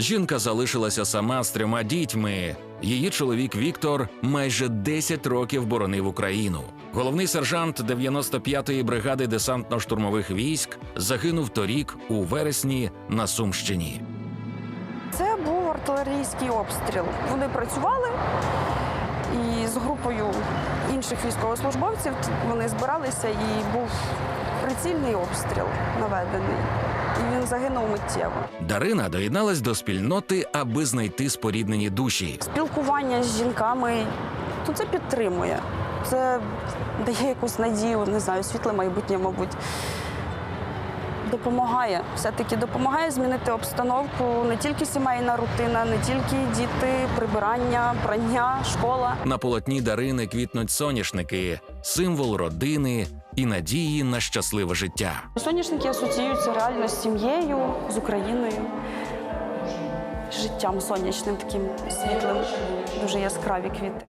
Жінка залишилася сама з трьома дітьми. Її чоловік Віктор майже 10 років боронив Україну. Головний сержант 95-ї бригади десантно-штурмових військ загинув торік у вересні на Сумщині. Це був артилерійський обстріл. Вони працювали і з групою інших військовослужбовців вони збиралися і був прицільний обстріл наведений. І він загинув миттєво. Дарина доєдналась до спільноти, аби знайти споріднені душі. Спілкування з жінками то це підтримує. Це дає якусь надію, не знаю, світле майбутнє, мабуть. Допомагає, все-таки допомагає змінити обстановку не тільки сімейна рутина, не тільки діти, прибирання, прання, школа. На полотні Дарини квітнуть соняшники, символ родини і надії на щасливе життя. Соняшники асоціюються реально з сім'єю, з Україною, життям сонячним, таким світлим, дуже яскраві квіти.